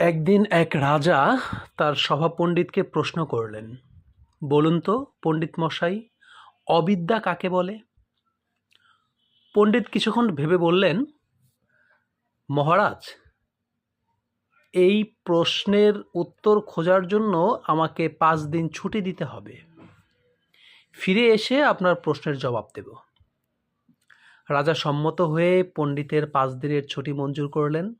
একদিন এক রাজা তার সভাপণ্ডিতকে প্রশ্ন করলেন, বলুন তো, পণ্ডিত মশাই, অবিদ্যা কাকে বলে? পণ্ডিত কিছুক্ষণ ভেবে বললেন, মহারাজ, এই প্রশ্নের উত্তর খোঁজার জন্য আমাকে পাঁচ দিন ছুটি দিতে হবে। ফিরে এসে আপনার প্রশ্নের জবাব দেব। রাজা সম্মত হয়ে পণ্ডিতের পাঁচ দিনের ছুটি মঞ্জুর করলেন।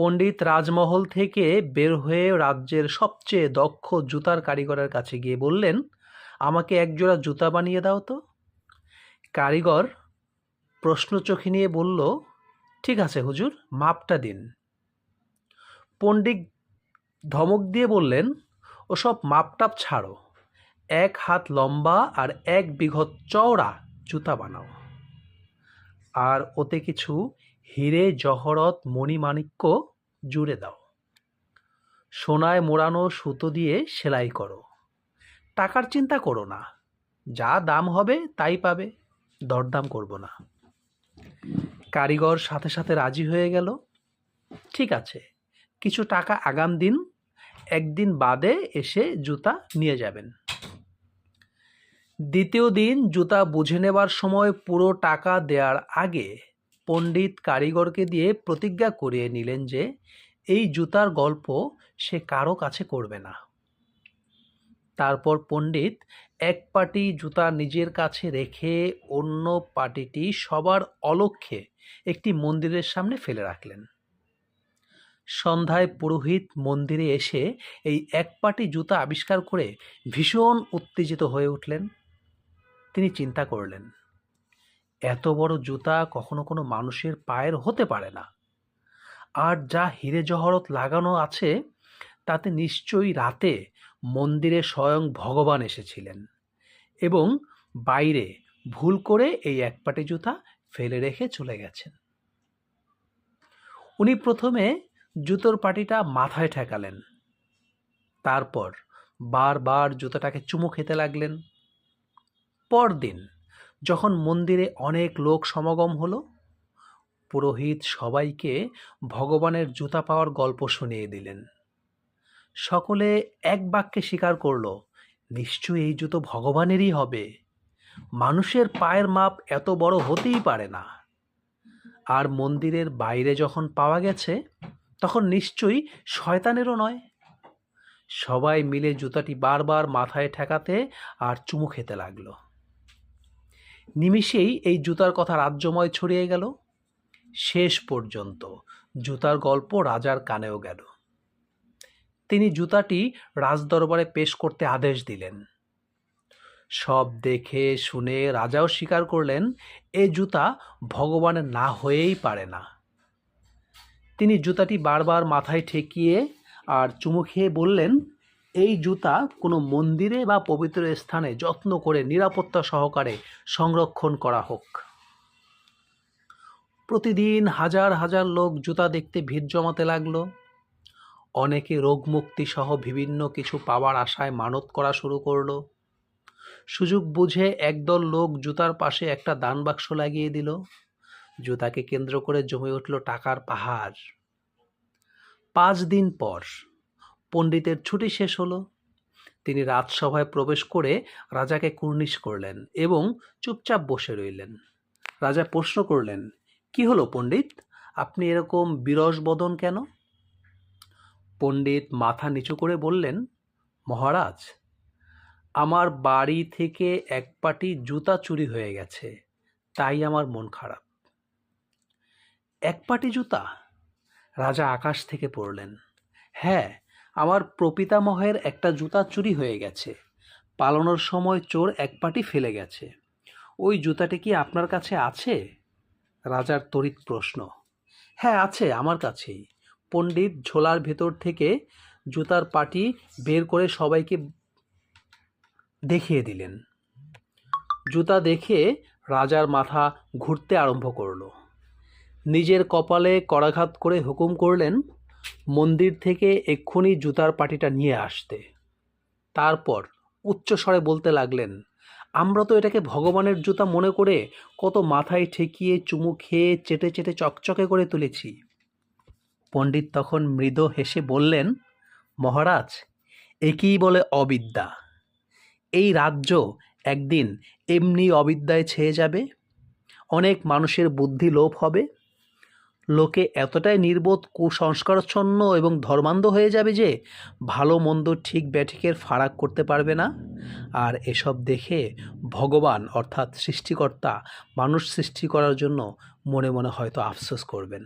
পণ্ডিত রাজমহল থেকে বের হয়ে রাজ্যের সবচেয়ে দক্ষ জুতার কারিগরের কাছে গিয়ে বললেন, আমাকে একজোড়া জুতা বানিয়ে দাও তো। কারিগর প্রশ্ন চোখে নিয়ে বলল, ঠিক আছে হুজুর, মাপটা দিন। পণ্ডিত ধমক দিয়ে বললেন, ওসব মাপটাপ ছাড়ো। এক হাত লম্বা আর এক বিঘত চওড়া জুতা বানাও। আর ওতে কিছু হিরে, জহরত মণিমাণিক্য জুড়ে দাও। সোনায় মোড়ানো সুতো দিয়ে সেলাই করো। টাকার চিন্তা করো না। যা দাম হবে, তাই পাবে। দরদাম করব না। কারিগর সাথে সাথে রাজি হয়ে গেল। ঠিক আছে, কিছু টাকা আগাম দিন। একদিন বাদে এসে জুতা নিয়ে যাবেন। দ্বিতীয় দিন জুতা বুঝে নেবার সময় পুরো টাকা দেওয়ার আগে পণ্ডিত কারিগরকে দিয়ে প্রতিজ্ঞা করিয়ে নিলেন যে, এই জুতার গল্প সে কারও কাছে করবে না। তারপর পণ্ডিত এক পাটি জুতা নিজের কাছে রেখে অন্য পাটিটি সবার অলক্ষ্যে একটি মন্দিরের সামনে ফেলে রাখলেন। সন্ধ্যায় পুরোহিত মন্দিরে এসে এই এক পাটি জুতা আবিষ্কার করে ভীষণ উত্তেজিত হয়ে উঠলেন। তিনি চিন্তা করলেন এত বড় জুতা কখনো কোনো মানুষের পায়ের হতে পারে না। আর যা হিরে জহরত লাগানো আছে, তাতে নিশ্চয়ই রাতে মন্দিরে স্বয়ং ভগবান এসেছিলেন এবং বাইরে ভুল করে এই এক পাটি জুতা ফেলে রেখে চলে গেছেন। উনি প্রথমে জুতোর পাটিটা মাথায় ঠেকালেন। তারপর বারবার জুতোটাকে চুমু খেতে লাগলেন। পরদিন যখন মন্দিরে অনেক লোক সমাগম হলো, পুরোহিত সবাইকে ভগবানের জুতা পাওয়ার গল্প শুনিয়ে দিলেন। সকলে এক বাক্যে স্বীকার করল, নিশ্চয়ই এই জুতো ভগবানেরই হবে। মানুষের পায়ের মাপ এত বড় হতেই পারে না। আর মন্দিরের বাইরে যখন পাওয়া গেছে, তখন নিশ্চয়ই শয়তানেরও নয়। সবাই মিলে জুতাটি বারবার মাথায় ঠেকাতে আর চুমু খেতে লাগল। নিমিষেই এই জুতার কথা রাজ্যময় ছড়িয়ে গেল। শেষ পর্যন্ত জুতার গল্প রাজার কানেও গেল। তিনি জুতাটি রাজদরবারে পেশ করতে আদেশ দিলেন। সব দেখে শুনে রাজাও স্বীকার করলেন, এ জুতা ভগবানের না হয়েই পারে না। তিনি জুতাটি বারবার মাথায় ঠেকিয়ে আর চুমু খেয়ে বললেন এই জুতা কোনো মন্দিরে বা পবিত্র স্থানে যত্ন করে নিরাপত্তা সহকারে সংরক্ষণ করা হোক। প্রতিদিন হাজার হাজার লোক জুতা দেখতে ভিড় জমাতে লাগল। অনেকে রোগমুক্তি সহ বিভিন্ন কিছু পাওয়ার আশায় মানত করা শুরু করল। সুযোগ বুঝে একদল লোক জুতার পাশে একটা দান বাক্স লাগিয়ে দিল। জুতাকে কেন্দ্র করে জমে উঠল টাকার পাহাড়। পাঁচ দিন পর পণ্ডিতের ছুটি শেষ হলো। তিনি রাজসভায় প্রবেশ করে রাজাকে কুর্নিশ করলেন এবং চুপচাপ বসে রইলেন। রাজা প্রশ্ন করলেন, কি হলো পণ্ডিত? আপনি এরকম বিরস বদন কেন? পণ্ডিত মাথা নিচু করে বললেন, মহারাজ, আমার বাড়ি থেকে এক পাটি জুতা চুরি হয়ে গেছে, তাই আমার মন খারাপ। এক পাটি জুতা? রাজা আকাশ থেকে পড়লেন হ্যাঁ আমার প্রপিতামহের একটা জুতা চুরি হয়ে গেছে। পালানোর সময় চোর এক পাটি ফেলে গেছে। ওই জুতাটি কি আপনার কাছে আছে? রাজার তড়িৎ প্রশ্ন। হ্যাঁ আছে, আমার কাছেই। পণ্ডিত ঝোলার ভেতর থেকে জুতার পাটি বের করে সবাইকে দেখিয়ে দিলেন। জুতা দেখে রাজার মাথা ঘুরতে আরম্ভ করল। নিজের কপালে করাঘাত করে হুকুম করলেন মন্দির থেকে এক্ষুনি জুতার পাটিটা নিয়ে আসতে। তারপর উচ্চস্বরে বলতে লাগলেন, আমরা তো এটাকে ভগবানের জুতা মনে করে কত মাথায় ঠেকিয়ে, চুমু খেয়ে, চেটে চেটে, চকচকে করে তুলেছি। পণ্ডিত তখন মৃদু হেসে বললেন, মহারাজ, একেই বলে অবিদ্যা। এই রাজ্য একদিন এমনি অবিদ্যায় ছেয়ে যাবে, অনেক মানুষের বুদ্ধি লোপ হবে লোকে এতটাই নির্বোধ, কুসংস্কারচ্ছন্ন এবং ধর্মান্ধ হয়ে যাবে যে ভালো মন্দ ঠিক ব্যাঠিকের ফারাক করতে পারবে না। আর এসব দেখে ভগবান, অর্থাৎ সৃষ্টিকর্তা, মানুষ সৃষ্টি করার জন্য মনে মনে হয়তো আফসোস করবেন।